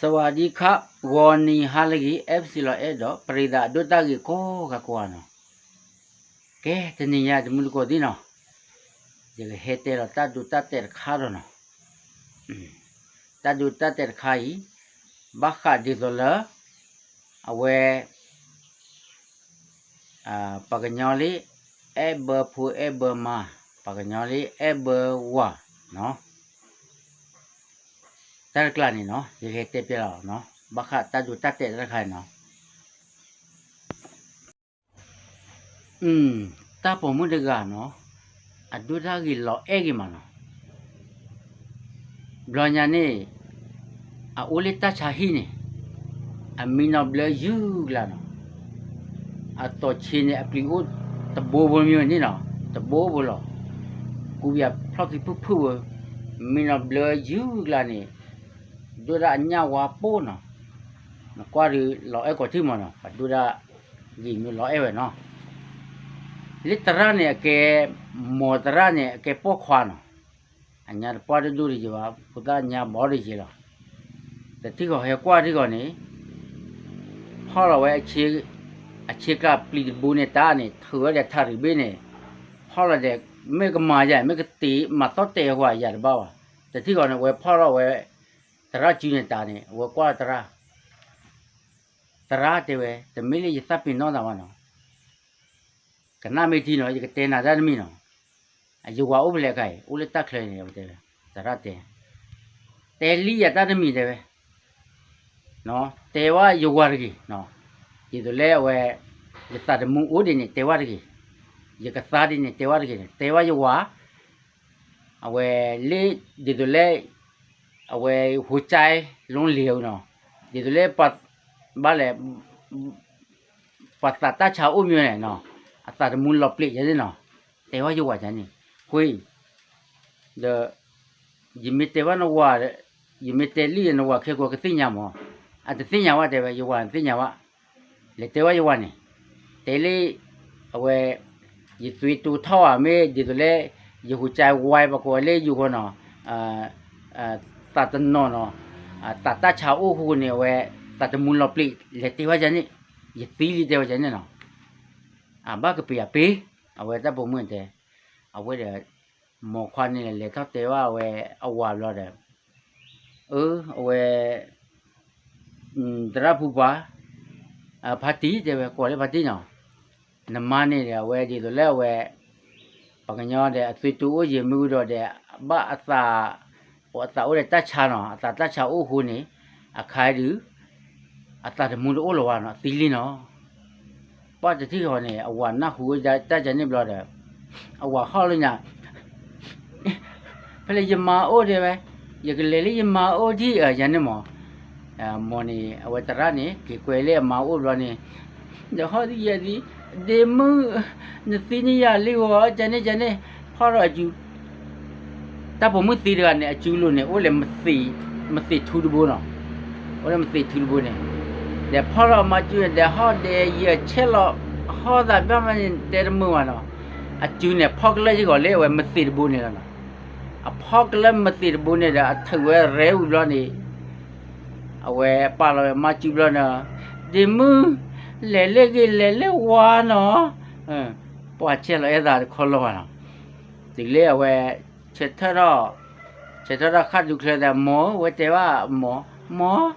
สวัสดีครับวันนี้ฮาลกีเอฟซีลอเอดอปริดาดุตากีโกกะกวานะแกตะนี่ยาดมุลโกดินะเดี๋ยวเฮเตรตาดุตาเตรคาโรนะตาดุตาเตรคาอีบักคาดิโซลาအဝဲအာပကညောလေးအဘဖူအဘမပကညောလေးအဘဝနော် တရကလာနေနော်ဒီခေတ်တက်ပြတော့နော်ဘခတတ်တူတတ်တဲ့ရခိုင်နော်อืมတပေါ်မှုတကနော်အဒုဒဂီလောအဲဂီမနော်ဘလညာနေအအိုလီတချာဟီနေ amina bla yu la no ato chine aplingo ta bo bo myo ni no ta bo bo lo ku ya phok ki phu phu mina bla yu la ni do da dura nyawa po no nó qua đi lọ e của thêm nó và dura gì như lọ e vậy nó litera này cái motera này cái po khoa nó anh nhà qua đi duri gì vậy puta nhà bỏ đi gì rồi thì cái gọi qua cái gọi này họ là vậy chỉ chỉ cả bị bu này ta này thừa để thari bên này họ là để mấy cái mà vậy mấy cái tí mà tốt tệ hoài vậy bao à thì cái gọi này vậy họ là vậy တရကြီးနေတာနေဝကွာတရတရတဲ့ဝဲတမီးလေးရသပင်းတော့တာမနော်ကနမေတီနော်ဒီတဲနာသားမီနော်အယူဝဥပလက်ခိုင်ဥလက်တက်ခလဲနေတယ်တရတဲ့တဲလီရသားမီတယ်ပဲနော်တဲဝယူဝရကြီးနော်ဒီလိုလဲဝဲရသတမှုဦးတင်နေတဲဝရကြီးရကစားတင်နေတဲဝရကြီးတဲဝယူဝအဝဲလေးဒီလိုလဲ เอาไว้หัวใจลงเหลียวเนาะเดี๋ยวตัวเล่ปัดบ้านแหละปัดตัดตาชาวอุ้มอยู่ไหนเนาะตัดมูลหลบเปลี่ยนได้เนาะแต่ว่าอยู่ว่าฉันนี่คุยเดยิมิเตวานว่ายิมิเตลี่นว่าเคกว่ากติญญาโมอันจจะติญญาว่าแต่ว่าอยู่ว่าสิญญาว่าเลยแต่ว่าอยู่ว่านี่เตวี่เอาไว้ยิสุยตูท่อไม่ยิตัวเล่ยหัวใจวายประกอบเลยอยู่คนเนาะอ่าอ่า န်နေခွေး the yimite wa no wa yimite li no wa khe ko ke tinya mo အတသိညာဝတဲ့ပဲယောဝံသိညာဝလေတေဝယောဝနေတေလေအဝဲယသွေတူထောက်အမေဒီတလေယခုချိုင်ဝိုင်ဘကိုလေယူခေါနော်အာအာတတနောနော်အာတတချာအိုခုနေဝဲတတမွန်လောပလိလေတေဝဂျန်နေယသီလီတေဝဂျန်နေနော်အဘကပိယပေအဝဲတပုံမွင့်တယ်အဝဲတယ်မောခွာနေလေထောက်တေဝဝဲအဝါလောတယ်เออအဝဲ တရဖူပါအဖတ်တီတဲ့ပဲကိုလည်းဖတ်တီနော်နမနေတယ်ဝဲဒီလိုလဲဝဲပကညောတဲ့အသွေးတူအိုရေမှုတော့တဲ့ဘအသာ ဟိုအသာအိုတဲ့တတ်ချာနော်အသာတတ်ချာအိုဟိုနေအခါဒီအသာတမှုလို့အိုလောနော်သီလင်းနော်ပတ်တိဟောနေအဝါနဟူကြတတ်ကြနေဘလို့တဲ့အဝါဟောလို့ညာဖလေယမအိုတယ်ပဲယကလေးလေးယမအိုဒီရန်နေမောမော်နီအဝတရနေကေကွယ်လေမောင်ဥ တပ်ပမှုသီရကနေအကျူလို့နေအိုလေမသိမသိထူတဘိုးနော်အိုလေမသိထူတဘိုးနေတဲ့ဖောရမကျူတဲ့ဟောတဲ့ရချက်လို့ဟောတာပြမနေတဲ့မှုဝနော်အကျူနေဖောက်ကလေးကိုလေဝမသိတဘိုးနေလားအဖောက်ကလေးမသိတဘိုးနေတဲ့အထဝဲရဲဦးလောနေအဝဲပါလောမကျူလောနာဒီမူလဲလဲကလဲလဲဝါနော်အင်းပွားချက်လောအဲ့ဒါခေါ်လောနော်ဒီလေအဝဲ 제타라 제타라 카드 그래다 뭐 왜때와 뭐뭐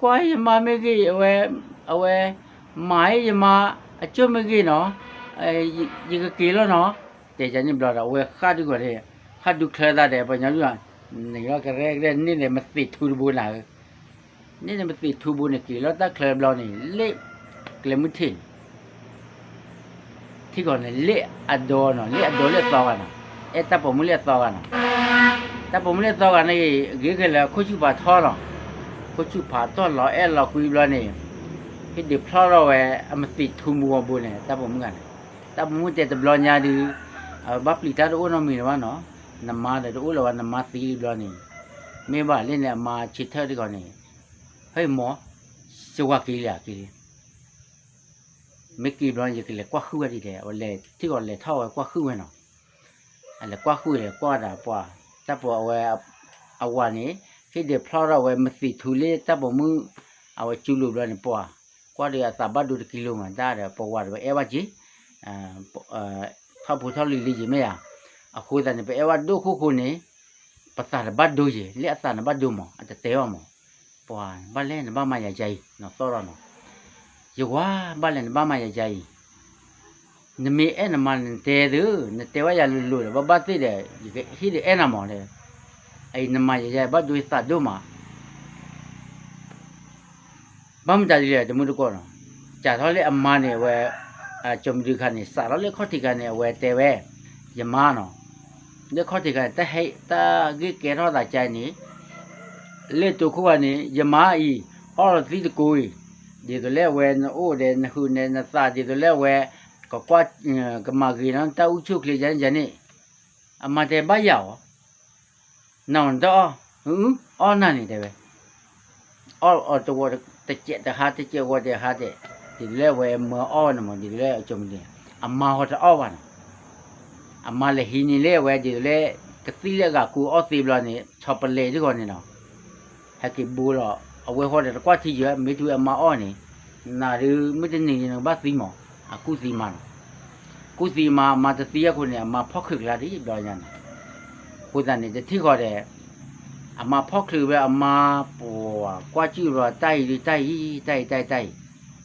과이 마메기 왜 왜 마이 마 어쩌면기 너 이거 길어 너 대전이 불러라 왜 카드 그래 카드 그래다 돼 뭐냐 주야 내가 그래 그래 니네 맞지 투르보나 니네 맞지 투르보나 길어 다 그래 불러니 레 그래 무튼 ที่ก่อนเลยเละอดอเนาะเละอดอเละตองอ่ะ အဲတပ်ပေါ်မူလေတော့ကနာတပ်ပေါ်မူလေတော့ကနေဂေကလေခုချူပါထောတော့ခုချူပါတော့လောအဲလောကွီဘလနေဟိဒီဖလာတော့ဝဲအမသိထူမူဝဘုန်နေတပ်ပေါ်မူကနာတပ်ပေါ်မူတဲ့တဘလညာဒီဘပ်လီတာတော့နော်မီနော်နော်နမတဲ့တို့လောကနမသီဘလနေမင်းပါလင်းနဲ့မာချစ်ထက်ဒီကောင်နေဟဲ့မောစေဝကီလာကီမက်ကီဘလန်ရကီလေကွာခူရီတဲ့ဟိုလေတိကောလေထောက်ကွာခူဝင်နော် အဲ့လေကွာခူလေကွာတာပွားတပ်ပေါ်အဝဲအဝါနေကခိတဲ့ဖလာဝဲမစီထူလေတပ်ပေါ်မှုအဝကျူလို့လည်းပွားကွာတဲ့သဘတ်ဒုကီလိုမှတားတယ်ပေါ်ဝါတယ်အဲဝကြီးအာဖဖူထော်လီလီကြီးမရအခုတည်းပဲအဲဝဒုခုခုနေပစာဘတ်ဒုကြီးလက်အစနဘတ်ဒုမအတတဲဝမပွားဘာလဲနဘမရကြိုင်နော်စောရနော်ယောဝါဘာလဲနဘမရကြိုင် နမေအဲ့နမန်တဲသူနတဲဝရလူလူဘဘသိတယ်ဟိတဲ့အဲ့နမော်လေအဲ့နမရကြိုင်ဘတ်ဒုစတ်ဒုမှာဘာမှတည်းလေတမှုတကောနော်ကြာတော့လေအမနဲ့ဝဲအကြုံဒီခါနေစားတော့လေခေါတိကနေဝဲတဲဝဲယမနော်လေခေါတိကတဟိတာဂိကေရောတာချိုင်နေလေတုခုကနေယမအီအော်သီတကိုီဒီတလဲဝဲနိုးတဲ့နခုနေနသဒီတလဲဝဲ ကကွာကမဂီနန်တာဥချုပ်လေဂျန်ဂျန်နေအမတဲဘယောနောင်တော့ဟူအော်နာနေတယ်ပဲအော်အော်တော့တကြက်တဟာတကြက်ဝတ်တဲ့ဟာတဲ့ဒီလဲဝဲမောနမဒီလဲအကြုံတယ်အမဟောတော့ပါနော်အမလေဟင်းနေလဲဝဲဒီလဲကတိလက်ကကူအော့သေးဘလာနေချောပလေဒီကောနေနော်ဟက်ကီဘူတော့အဝဲဟောတဲ့ကွာတီရမေတူအမအော့နေနာရမတနေနေဘာသီမော အခုစီမန်ကုစီမာမတတိယခုနေအမဖောက်ခလာဒီပြောညာကိုယ်တန်နေတတိခေါ်တဲ့အမဖောက်ခလူပဲအမပေါ်ကွာကြည့်တော့တိုက်တိုက်တိုက်တိုက်တိုက်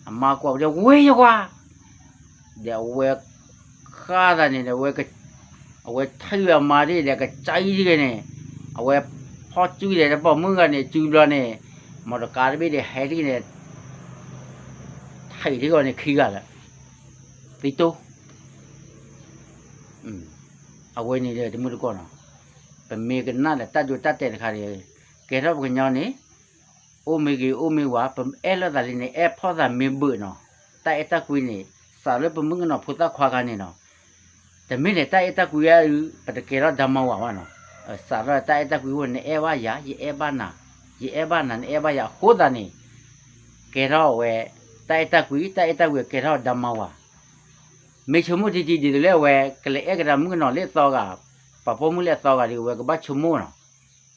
အမကွာတဲ့ဝေးကွာတဲ့ဝဲခါတဲ့နေဝဲကအဝဲထိုင်ရမာရီတဲ့ကကြိုက်ကြီးကနေအဝဲဖောက်ကျူးတယ်ပေါ့မင်းကနေကျူးလို့နေမော်ဒကာရဘီတဲ့ဟဲရီနဲ့ထိုင်ဒီကနေခီးရလာ ဒီတော့อืมအဝဲနေတယ်ဒီမှုတကောနော်ပမေကနာလက်တတ်ကြတတ်တဲ့ခါရီကဲတော့ကညောင်းနေအိုမေဂီအိုမေဝါပအဲလဒါလီနေအဲဖောဒါမေဘနော်တိုင်တကွီနေစာလပမငနော်ဖုတာခွာကနေနော်တမင်းလေတိုင်တကွီရပတကေရဓမ္မဝါဝနော်စာရတိုင်တကွီဝနေအဲဝါယာယေအဲဘာနာယေအဲဘာနာအဲဘာယာဟိုဒါနေကေရောဝဲတိုင်တကွီတိုင်တကွီကေရောဓမ္မဝါ မေချုံမတီတီဒီလေဝဲကလေအဲကရမငနော်လေသောကပပမှုလေသောကဒီဝဲကဘာချုံမိုနော်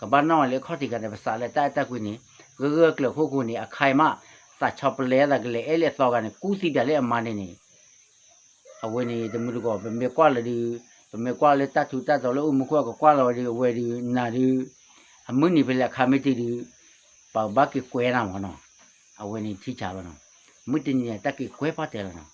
ကဘာနော်လေခေါတိကနေပစာလေတိုင်တကွီနေဂဂကလခုခုနေအခိုင်မစာချပလဲတာကလေအဲ့လေသောကနေကူစီပြလေအမနေနေအဝင်းနေတမှုတကောဗမေကွာလေဒီဗမေကွာလေတတ်သူတတ်တော်လို့မကွာကွာလောဒီဝဲဒီနာဒီအမွနိပလက်ခါမတီဒီပါဘကကွဲနာမနော်အဝင်းနေထိချပါနော်မွတင်နေတက်ကွဲပါတယ်နော်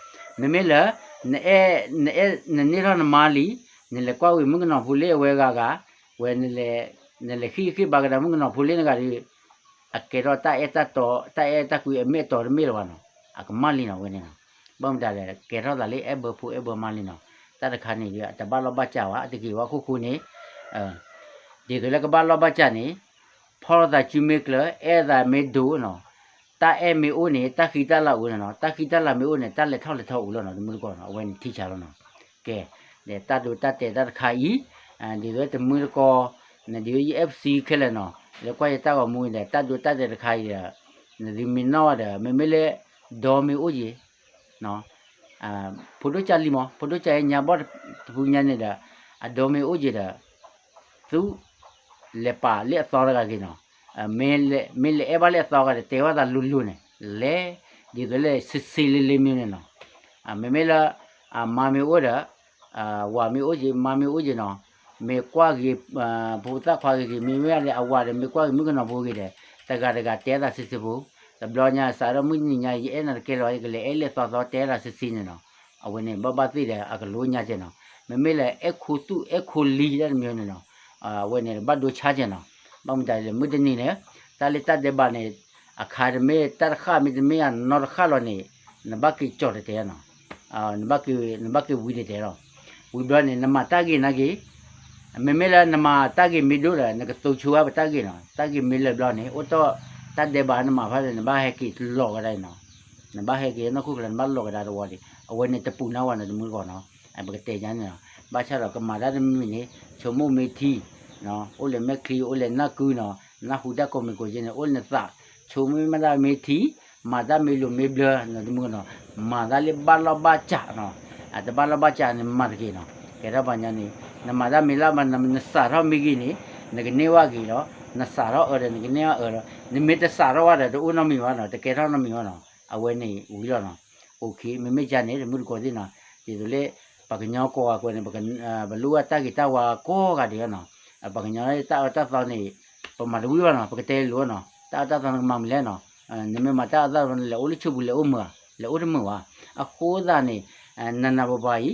နေမှုကောဒီနော်တတခါနေအာပကေရဓမ္မဝနေအာပအဲဝဒလီနေအဖောအနာပကဖောကျုကကလဘန်ပကလေတီလေဝဲခိုးဝပလုတ်ကွနော်အာတကူတော့နေဝဲတာအဝနေနေတိုက်တက်ကူလေအမေတော်နော်အာထိချလို့နော်မမေလာနေနေနေနေရနမာလီနေလေကွာဝေမငနော်ဖူလေဝဲကကဝဲနေလေနေလေခိခိဘာကဒမငနော်ဖူလေငါရီ akero ta eta to ta eta ku me to me lo no ak mali no wene no bom da le kero da le e bo fu e bo mali no ta da kha ni ya ta ba lo ba cha wa ti ki wa khu khu ni eh di de le ka ba lo ba cha ni for the chu me kle e da me do no ta e me o ni ta khi ta la u no ta khi ta la me o ni ta le thau le thau u lo no mu ko no wen ti cha lo no ke le ta do ta te ta kha yi di de te mu ko ne di fc ခဲ le no လေကွာရတာကမွေးတယ်တတ်တူတတ်တဲ့ခါကြီးဒီမင်းတော့တယ်မမေလေဒေါ်မီဦးကြီးနော်အာဖိုတိုချလီမဖိုတိုချရဲ့ညာဘောဘူညာနေတာအဒေါ်မီဦးကြီးတာသူလေပါလေသောရကကြီးနော်အမင်းလေမင်းလေအဘလေသောကတဲ့ဝတာလူလူနေလေဒီကလေးစစ်စီလေးလေးမျိုးနေနော်အမမေလာအမမီဦးတာအာဝါမီဦးကြီးမမီဦးကြီးနော်မေကွာကြီးဘူတာခွာကြီးမေမရတဲ့အဝရတယ်မေကွာကြီးမကနဘူကြီးတယ်တကတကတဲ တာစစ်စစ်ဘူးတဘလညာစာရမညညာရဲ့အဲ့နကဲလောကလေအဲ့လေသောသောတဲတာစစ်စစ်နေနော်အဝနေဘဘသိတယ်အကလိုညာကျင်နော်မမေလေအခုတုအခုလီတဲ့မျိုးနေနော်အာဝနေဘတ်ဒိုချာကျင်နော်ဘာမှတိုင်းလေမွတနေလေတာလီတတဲ့ဘာနေအခါရမေတရခမီမေယနော်ခါလောနေနဘကီချော်တဲ့နော်အာနဘ ကီနဘကီဝီတဲ့နော်ဝီဘနေနမတာဂီနာဂီမေမေလာနမတာဂိမီဒိုလာနကတူချူဝါတာဂိနော်တာဂိမီလာဘလနေအိုတော့တတ်တဲ့ဘာနမှာဖားတယ်ဘာဟဲကီလောကတိုင်းနော်နဘာဟဲကီနော်ခုကလည်းမလောကတာတော့ဒီအဝဲနဲ့တပူနာဝနဲ့တမှုကောနော်အဘကတဲ့ကျန်းနော်ဘာချတော့ကမာရတဲ့မိ နေချုံမမေတီ နော်အိုလေမက်ခရီအိုလေနကူနော်နဟူဒကောမကိုဂျင်းအိုလေသာချုံမမဒါမေတီမာဒါမေလိုမေဘလနော်ဒီမနော်မာဒါလေဘာလဘာချာနော်အတဘာလဘာချာနေမာတကေနော်ကဲရပါညာနေနမာဒါမေလာမနနစာရမီဂီနေနကနေဝဂီနော်နစာရအော်တယ်နကနေဝအော်နိမေတစာရဝတယ်ဒိုနမီဝနော်တကယ်တော့နမီဝနော်အဝဲနေဦးရောနော်โอเคမေမေချာနေမှုကိုဒီနော်ဒီလိုလေပကညောကောကွယ်နေပကဘလူအတကီတဝါကောကတည်းကနော် a bang nya ta ta ta ni pa ma lu no pa te lu no ta ta ta ma mi le no ne me ma ta ta le o le chu bu le o ma le o de ma wa a ko da ni na na ba ba yi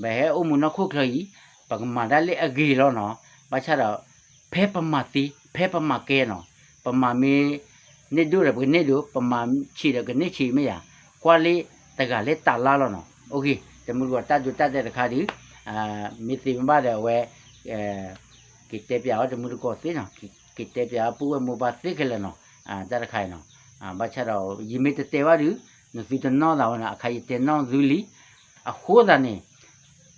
ba he o mu no khu khlai pa ma da le a gi lo no ba cha da phe pa ma ti phe pa ma ke no pa ma mi ne du le pa ne du pa ma chi da ke ne chi me ya kwa le ta ga le ta la lo no okay တမှုကတတ်တူတတ်တဲ့တခါဒီအာမိတိမပါတဲ့ဝဲအဲ que te pia de mu ko ti no que te pia pu mo ba ti ke le no a ta khai no a ba cha ro yi me te te wa du no fi te no da wa na khai te no du li a ho da ne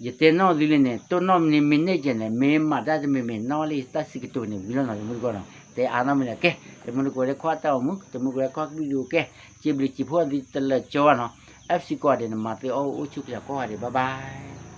ye te no du li ne to no ni me ne je ne me ma da de me me no li ta si ke to ne bi lo no mu ko no te a na me ne ke te mu ko le khwa ta mu te mu ko le khwa bi du ke chi bli chi pho di te le cho no fc ko de ma te o o chu ya ko ha de bye bye